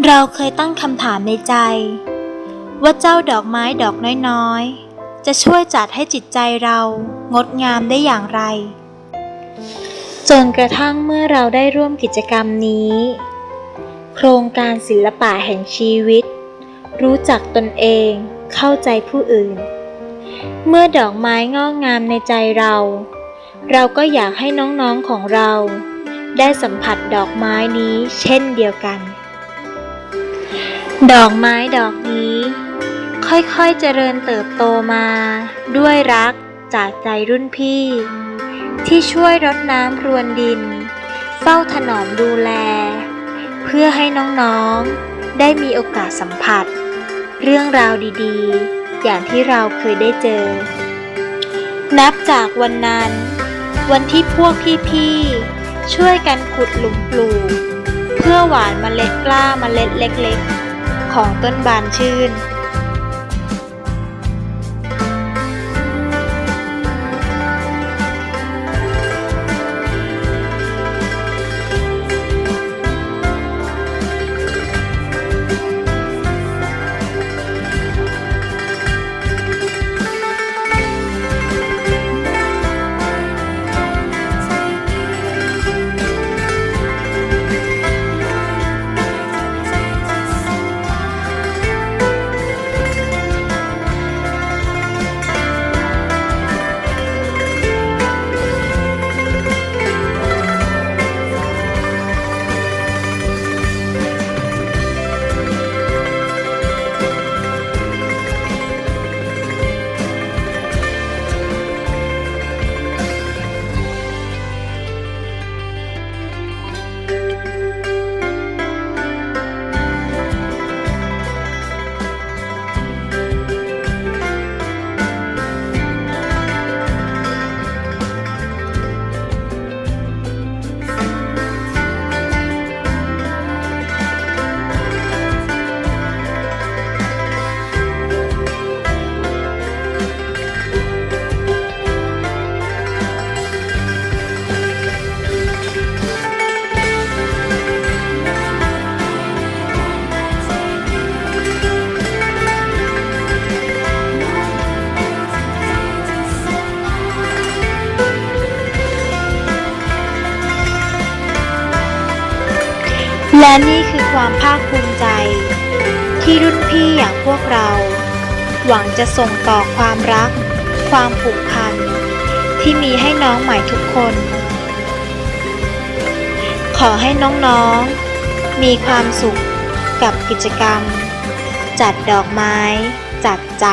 เราเคยตั้งคำถามในใจ ว่าเจ้าดอกไม้ดอกน้อยๆ จะช่วยจัดให้จิตใจเรางดงามได้อย่างไร จนกระทั่งเมื่อเราได้ร่วมกิจกรรมนี้ โครงการศิลปะแห่งชีวิต รู้จักตนเองเข้าใจผู้อื่น เมื่อดอกไม้งอกงามในใจเรา เราก็อยากให้น้องๆของเรา ได้สัมผัสดอกไม้นี้เช่นเดียวกัน ดอกไม้ดอกนี้ ค่อยๆเจริญเติบโตมา ด้วยรักจากใจรุ่นพี่ ที่ช่วยรดน้ำพรวนดิน เฝ้าถนอมดูแล เพื่อให้น้องๆ ได้มีโอกาสสัมผัส เรื่องราวดีๆ อย่างที่เราเคยได้เจอ นับจากวันนั้น วันที่พวกพี่ๆ ช่วยกันขุดหลุมปลูก เพื่อหวานเมล็ดกล้าเมล็ดเล็กๆ ของต้นบานชื่น และนี่คือความภาคภูมิใจ ที่รุ่นพี่อย่างพวกเรา หวังจะส่งต่อความรัก ความผูกพัน ที่มีให้น้องใหม่ทุกคน ขอให้น้องๆ มีความสุขกับกิจกรรม จัดดอกไม้ จัดใจ